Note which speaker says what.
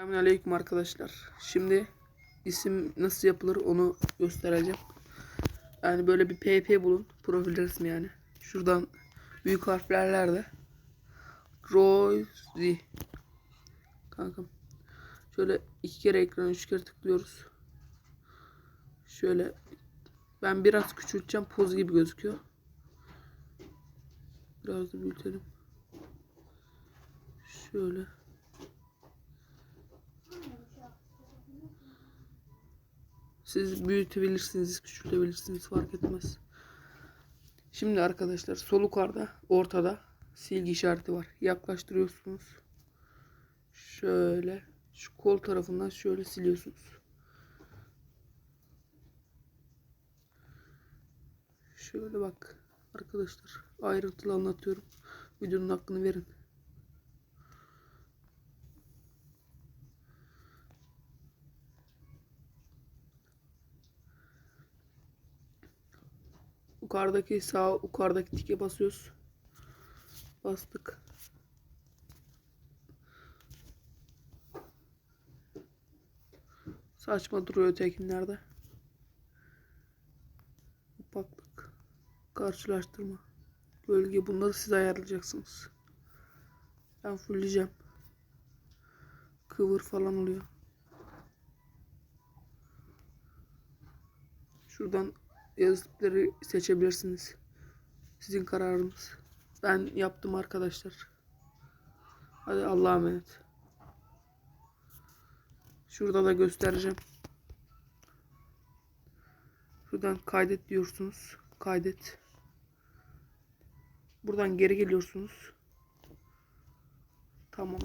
Speaker 1: Selamünaleyküm arkadaşlar. Şimdi isim nasıl yapılır onu göstereceğim. Yani böyle bir PP bulun. Profil resmi yani. Şuradan büyük harflerle Rosie. Kankam. Şöyle iki kere ekranı üç kere tıklıyoruz. Şöyle ben biraz küçülteceğim. Poz gibi gözüküyor. Biraz da büyütelim. Şöyle. Siz büyütebilirsiniz, küçültebilirsiniz fark etmez. Şimdi arkadaşlar sol yukarıda ortada silgi işareti var. Yaklaştırıyorsunuz. Şöyle şu kol tarafından şöyle siliyorsunuz. Şöyle bak arkadaşlar ayrıntılı anlatıyorum. Videonun hakkını verin. Yukarıdaki sağ yukarıdaki tike basıyoruz. Bastık. Saçma duruyor ötekinlerde. Opaklık. Karşılaştırma. Gölge bunları siz ayarlayacaksınız. Ben fullleyeceğim. Kıvır falan oluyor. Şuradan yazıları seçebilirsiniz. Sizin kararınız. Ben yaptım arkadaşlar. Hadi Allah'a emanet. Şurada da göstereceğim. Şuradan kaydet diyorsunuz. Kaydet. Buradan geri geliyorsunuz. Tamam.